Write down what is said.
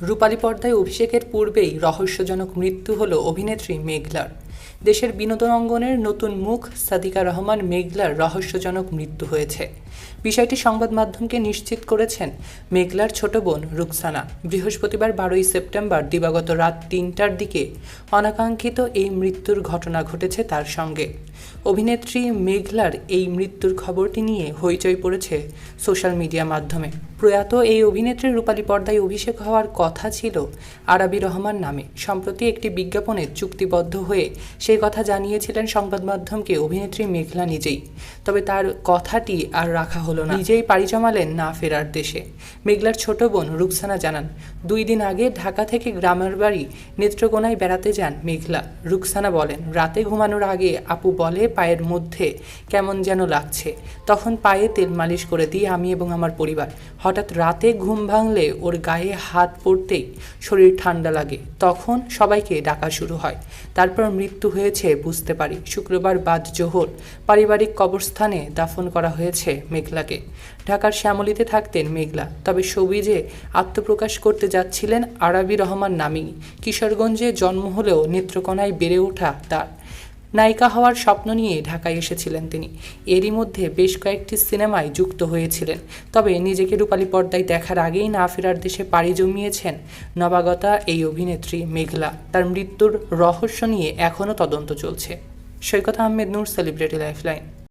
রূপালী পর্দায় অভিষেকের পূর্বেই রহস্যজনক মৃত্যু হল অভিনেত্রী মেঘলার। দেশের বিনোদন অঙ্গনের নতুন মুখ সাদিকা রহমান মেঘলার রহস্যজনক মৃত্যু হয়েছে। বিষয়টি সংবাদ মাধ্যমকে নিশ্চিত করেছেন মেঘলার ছোট বোন রুকসানা। বৃহস্পতিবার বারোই সেপ্টেম্বর দিবাগত রাত তিনটার দিকে অনাকাঙ্ক্ষিত এই মৃত্যুর ঘটনা ঘটেছে তার সঙ্গে। অভিনেত্রী মেঘলার এই মৃত্যুর খবরটি নিয়ে হইচই পড়েছে সোশ্যাল মিডিয়া মাধ্যমে। প্রয়াত এই অভিনেত্রীর রূপালী পর্দায় অভিষেক হওয়ার কথা ছিল আরাবি রহমান নামে। সম্প্রতি একটি বিজ্ঞাপনে চুক্তিবদ্ধ হয়ে সেই কথা জানিয়েছিলেন সংবাদ মাধ্যমকে অভিনেত্রী মেঘলা নিজেই। তবে তার কথাটি আর রাখা হলো না। নিজেই পাড়ি জমালেন না ফেরার দেশে। মেঘলার ছোট বোন রুকসানা জানান, দুই দিন আগে ঢাকা থেকে গ্রামের বাড়ি নেত্রকোনায় বেড়াতে যান মেঘলা। রুকসানা বলেন, রাতে ঘুমানোর আগে আপু বলে পায়ের মধ্যে কেমন যেন লাগছে। তখন পায়ে তেল মালিশ করে দিই আমি এবং আমার পরিবার। হঠাৎ রাতে ঘুম ভাঙলে ওর গায়ে হাত পড়তেই শরীর ঠান্ডা লাগে। তখন সবাইকে ডাকা শুরু হয়। তারপর মৃত্যু হয়েছে বুঝতে পারি। শুক্রবার বাদ জোহর পারিবারিক কবরস্থানে দাফন করা হয়েছে মেঘলাকে। ঢাকার শ্যামলীতে থাকতেন মেঘলা। তবে সবিজে আত্মপ্রকাশ করতে যাচ্ছিলেন আরাবি রহমান নামেই কিশোরগঞ্জে জন্ম হলেও নেত্রকোনায় বেড়ে ওঠা তার। নায়িকা হওয়ার স্বপ্ন নিয়ে ঢাকায় এসেছিলেন তিনি। এরই মধ্যে বেশ কয়েকটি সিনেমায় যুক্ত হয়েছিলেন। তবে নিজেকে রূপালী পর্দায় দেখার আগেই না ফেরার দেশে পাড়ি জমিয়েছেন নবাগতা এই অভিনেত্রী মেঘলা। তার মৃত্যুর রহস্য নিয়ে এখনও তদন্ত চলছে। Saikat Ahmed, Noor celebrity lifeline.